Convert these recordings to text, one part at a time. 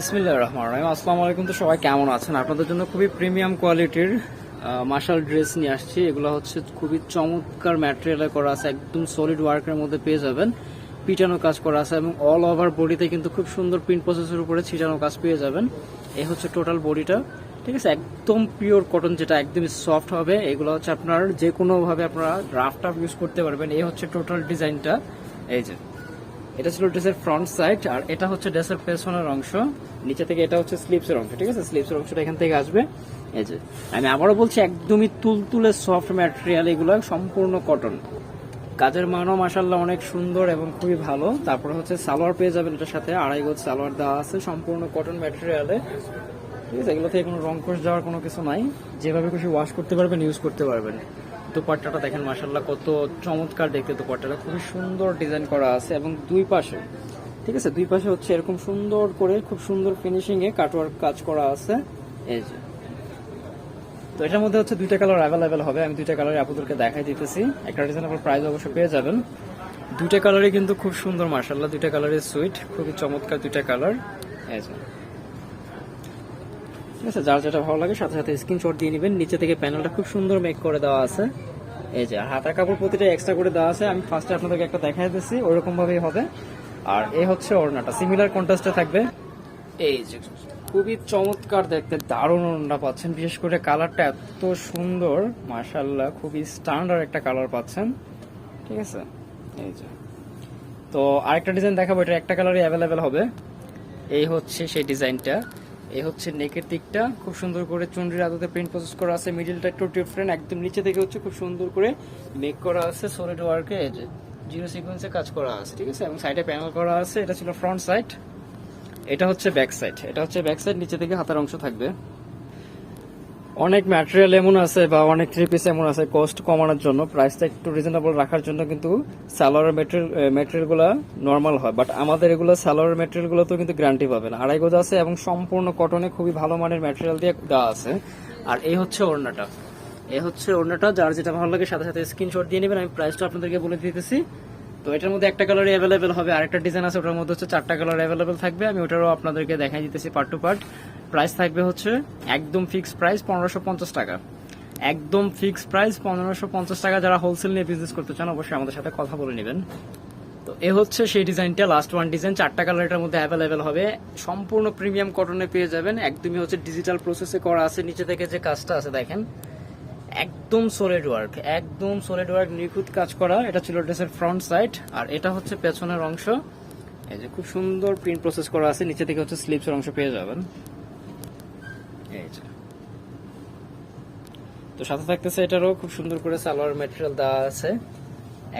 বিসমিল্লাহ রহমান রহিম। আসসালামু আলাইকুম, তো সবাই কেমন আছেন? আপনাদের জন্য খুবই প্রিমিয়াম কোয়ালিটির মার্শাল ড্রেস নিয়ে আসছি। এগুলো হচ্ছে খুবই চমৎকার ম্যাটেরিয়ালে করা আছে, একদম সলিড ওয়ার্কের মধ্যে পেয়ে যাবেন। পিটানো কাজ করা আছে এবং অল ওভার বডিতে কিন্তু খুব সুন্দর প্রিন্ট প্রসেসের উপরে ছিটানো কাজ পেয়ে যাবেন। এই হচ্ছে টোটাল বডিটা ঠিক আছে, একদম পিওর কটন যেটা একদমই সফট হবে। এগুলো হচ্ছে আপনার যে কোনোভাবে আপনারা রাফ টাফ ইউজ করতে পারবেন। এই হচ্ছে টোটাল ডিজাইনটা এই যে এটা ছিল ড্রেসের ফ্রন্ট সাইড, আর এটা হচ্ছে ড্রেসের পেছনের অংশ। নিচে থেকে এটা হচ্ছে স্লিপসের অংশ, ঠিক আছে? স্লিপসের অংশটা এখান থেকে আসবে। এই যে, আমি আবারও বলছি, একদমই তুলতুলে সফট ম্যাটেরিয়াল এগুলো সম্পূর্ণ কটন কাজের মানও মাসাল্লাহ অনেক সুন্দর এবং খুবই ভালো। তারপর হচ্ছে সালোয়ার পেয়ে যাবেন এটার সাথে, আড়াই গোজ সালোয়ার দেওয়া আছে, সম্পূর্ণ কটন ম্যাটেরিয়ালে ঠিক আছে এগুলো থেকে কোনো রং কোষ যাওয়ার কোনো কিছু নাই। যেভাবে খুশি ওয়াশ করতে পারবেন ইউজ করতে পারবেন। দুপাট্টাটা দেখেন মাসাল্লাহ কত চমৎকার দেখতে দুপাট্টাটা। খুবই সুন্দর ডিজাইন করা আছে এবং দুই পাশে, ঠিক আছে, দুই পাশে হচ্ছে এরকম সুন্দর করে, খুব সুন্দর ফিনিশিং এ কাটওয়ার্ক কাজ করা আছে। এই যে। তো এটার মধ্যে হচ্ছে দুইটা কালার অ্যাভেলেবেল হবে, আমি দুইটা কালার আপনাদেরকে দেখাই দিতেছি। একটা রিজনেবল প্রাইস অবশ্য পেয়ে যাবেন। দুইটা কালারই কিন্তু খুব সুন্দর মার্শাল্লাহ দুইটা কালারের সুইট খুবই চমৎকার দুইটা কালার এই যে। ঠিক আছে, যার যেটা ভালো লাগে সাথে সাথে স্ক্রিনশট দিয়ে নেবেন। নিচে থেকে প্যানেলটা খুব সুন্দর মেক করে দেওয়া আছে। এই যে, হাতা কাপড় প্রতিটা এক্সট্রা করে দেওয়া আছে। আমি ফার্স্টে আপনাদেরকে একটা দেখাই দিচ্ছি ওরকম ভাবেই হবে। আর এই হচ্ছে ওড়নাটা সিমিলার কন্ট্রাস্টে থাকবে। এই যে, খুবই চমৎকার দেখতে, দারুণ ওড়না পাচ্ছেন। বিশেষ করে কালারটা এত সুন্দর মাশাল্লাহ খুবই স্ট্যান্ডার্ড একটা কালার পাচ্ছেন। ঠিক আছে, এই যে। তো আরেকটা ডিজাইন দেখাবো, এটা একটা কালারই অ্যাভেলেবেল হবে। এই হচ্ছে সেই ডিজাইনটা এই হচ্ছে নেকের দিকটা। খুব সুন্দর করে চুনরির আদতে প্রিন্ট প্রসেস করা আছে। মিডিলটা একটু ডিফারেন্ট একদম নিচে থেকে হচ্ছে খুব সুন্দর করে মেক করা আছে সলিড ওয়ার্কে জিরো সিকোয়েন্সে কাজ করা আছে, ঠিক আছে? এবং সাইডে প্যানেল করা আছে। এটা ছিল ফ্রন্ট সাইড এটা হচ্ছে ব্যাক সাইড এটা হচ্ছে ব্যাক সাইড নিচে থেকে হাতার অংশ থাকবে। অনেক ম্যাটেরিয়াল এমন আছে বা অনেক থ্রি পিস এমন আছে কস্ট কমানোর জন্য প্রাইসটা একটু রিজনেবল রাখার জন্য কিন্তু সালোয়ারের মেটেরিয়াল মেটেরিয়ালগুলো নর্মাল হয়। বাট আমাদের এগুলো সালোয়ারের মেটেরিয়ালগুলো তো কিন্তু গ্যারান্টি পাবে না। আড়াই গজ আছে এবং সম্পূর্ণ কটনে খুবই ভালো মানের ম্যাটেরিয়াল দিয়ে দেওয়া আছে। আর এই হচ্ছে ওড়নাটা। এই হচ্ছে ওড়নাটা, যার যেটা ভালো লাগে সাথে সাথে স্ক্রিনশট দিয়ে নেবেন। আমি প্রাইসটা আপনাদেরকে বলে দিতেছি। তো এটার মধ্যে একটা কালারই অ্যাভেলেবেল হবে। আরেকটা ডিজাইন আছে, ওটার মধ্যে হচ্ছে চারটা কালার অ্যাভেলেবেল থাকবে। আমি ওটারও আপনাদেরকে দেখাই দিতেছি পার্ট টু পার্ট প্রাইস থাকবে হচ্ছে একদম ফিক্সড প্রাইস পনেরোশো পঞ্চাশ টাকা। একদম ফিক্সড প্রাইস পনেরোশো পঞ্চাশ টাকা যারা হোলসেল নিয়ে বিজনেস করতে চান, অবশ্যই আমাদের সাথে কথা বলে নেবেন। তো এ হচ্ছে সেই ডিজাইনটা লাস্ট ওয়ান ডিজাইন চারটা কালার মধ্যে অ্যাভেলেবেল হবে। সম্পূর্ণ প্রিমিয়াম কটনে পেয়ে যাবেন। একদমই হচ্ছে ডিজিটাল প্রসেসে করা আছে। নিচে থেকে যে কাজটা আছে, দেখেন। একদম সলিড ওয়ার্ক একদম সলিড ওয়ার্ক নিখুঁত কাজ করা। এটা ছিল ড্রেসের ফ্রন্ট সাইড আর এটা হচ্ছে পেছনের অংশ। এই যে খুব সুন্দর প্রিন্ট প্রসেস করা আছে। নিচে থেকে হচ্ছে স্লিপসের অংশ পেয়ে যাবেন এই যে তো সাথে থাকতেছে এটারও খুব সুন্দর করে সালোয়ার ম্যাটেরিয়াল দেওয়া আছে।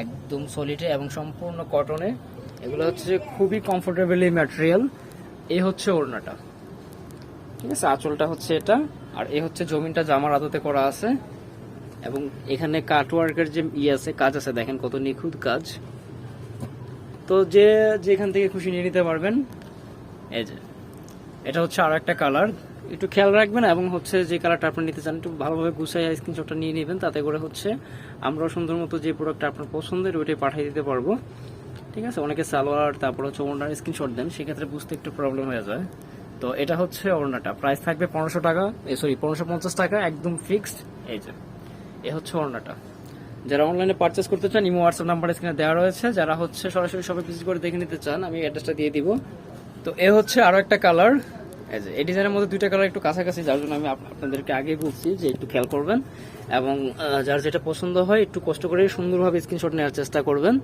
একদম সলিডে এবং সম্পূর্ণ কটনে এগুলো হচ্ছে খুবই কমফোর্টেবলি ম্যাটেরিয়াল এই হচ্ছে ওড়নাটা। ঠিক আছে, আঁচলটা হচ্ছে এটা। আর এ হচ্ছে জমিনটা জামার আদতে করা আছে। এবং এখানে কাটওয়ার্কের যে ই আছে, কাজ আছে, দেখেন কত নিখুঁত কাজ। তো যে যেখান থেকে খুশি নিয়ে নিতে পারবেন। এই যে, এটা হচ্ছে আর একটা কালার একটু খেয়াল রাখবেন এবং হচ্ছে যে কালারটা আপনি নিতে চান, একটু ভালোভাবে গুছাই স্ক্রিনশটটা নিয়ে নেবেন, তাতে করে হচ্ছে আমরাও সুন্দর মতো যে প্রোডাক্টটা আপনার পছন্দের ওইটাই পাঠিয়ে দিতে পারব। ঠিক আছে? অনেকে সালোয়ার, তারপর হচ্ছে ওনার স্ক্রিনশট দেন, সেক্ষেত্রে বুঝতে একটু প্রবলেম হয়ে যায়। তো এটা হচ্ছে ওড়নাটা। প্রাইস থাকবে পনেরোশো টাকা সরি পনেরোশো পঞ্চাশ টাকা, একদম ফিক্সড এই যে। এ হচ্ছে ওড়নাটা। যারা অনলাইনে পারচেস করতে চান, ইমো হোয়াটসঅ্যাপ নাম্বার স্ক্রিনে দেওয়া রয়েছে। যারা হচ্ছে সরাসরি সবাই ভিজিট করে দেখে নিতে চান, আমি অ্যাড্রেসটা দিয়ে দিব। তো এ হচ্ছে আরও একটা কালার এই ডিজাইনের মধ্যে দুইটা কালার একটু কাছাকাছি, যার জন্য আমি আপনাদেরকে আগে বলছি যে একটু খেয়াল করবেন এবং যার যেটা পছন্দ হয়, একটু কষ্ট করে সুন্দরভাবে স্ক্রিনশট নেওয়ার চেষ্টা করবেন।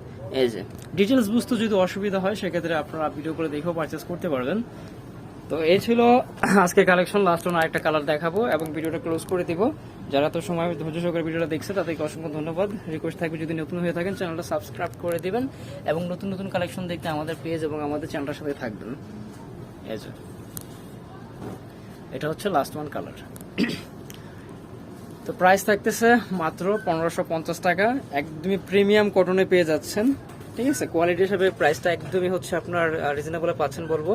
এই যে। ডিটেলস বুঝতে যদি অসুবিধা হয়, সেক্ষেত্রে আপনারা ভিডিও করে দেখেও পারচেস করতে পারবেন। তো এই ছিল আজকে কালেকশন লাস্ট ওন আরেকটা কালার দেখাবো এবং ভিডিওটা ক্লোজ করে দিব। যারা তো সময় ধৈর্য সহকারে ভিডিওটা দেখছে, তাদেরকে অসংখ্য ধন্যবাদ। রিকোয়েস্ট থাকবে যদি নতুন হয়ে থাকেন চ্যানেলটা সাবস্ক্রাইব করে দিবেন এবং নতুন নতুন কালেকশন দেখতে আমাদের পেজ এবং আমাদের চ্যানেলটার সাথে থাকবেন। এই এটা হচ্ছে লাস্ট ওয়ান কালার তো প্রাইস থাকতেছে মাত্র পনেরোশো পঞ্চাশ টাকা। একদমই প্রিমিয়াম কটনে পেয়ে যাচ্ছেন। ঠিক আছে? কোয়ালিটি হিসাবে প্রাইসটা একদমই হচ্ছে আপনার রিজনেবলে পাচ্ছেন বলব।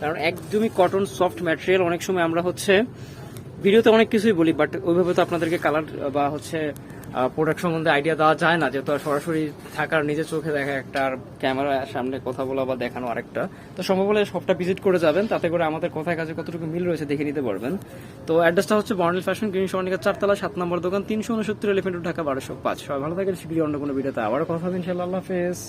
কারণ একদমই কটন সফট ম্যাটেরিয়াল অনেক সময় আমরা হচ্ছে ভিডিওতে অনেক কিছুই বলি বাট ওইভাবে তো আপনাদেরকে কালার বা হচ্ছে প্রোডাক্ট সম্বন্ধে আইডিয়া দেওয়া যায় না, যেহেতু সরাসরি থাকার নিজের চোখে দেখা একটা আর ক্যামেরার সামনে কথা বলা বা দেখানো আরেকটা। তো সম্ভব হলে সবটা ভিজিট করে যাবেন, তাতে করে আমাদের কোথায় কাজে কতটুকু মিল রয়েছে দেখে নিতে পারবেন। তো অ্যাড্রেসটা হচ্ছে বর্ণিল ফ্যাশন গ্রিন সর্ণিকা চারতলা, সাত নম্বর দোকান, তিনশো উনসত্তর এলিফেন্ট ঢাকা, বারোশো পাঁচ। সবাই ভালো থাকেন, শিগগিরই অন্য কোনো ভিডিওতে আবার কথা হবে ইনশাল্লাহ হাফেজ।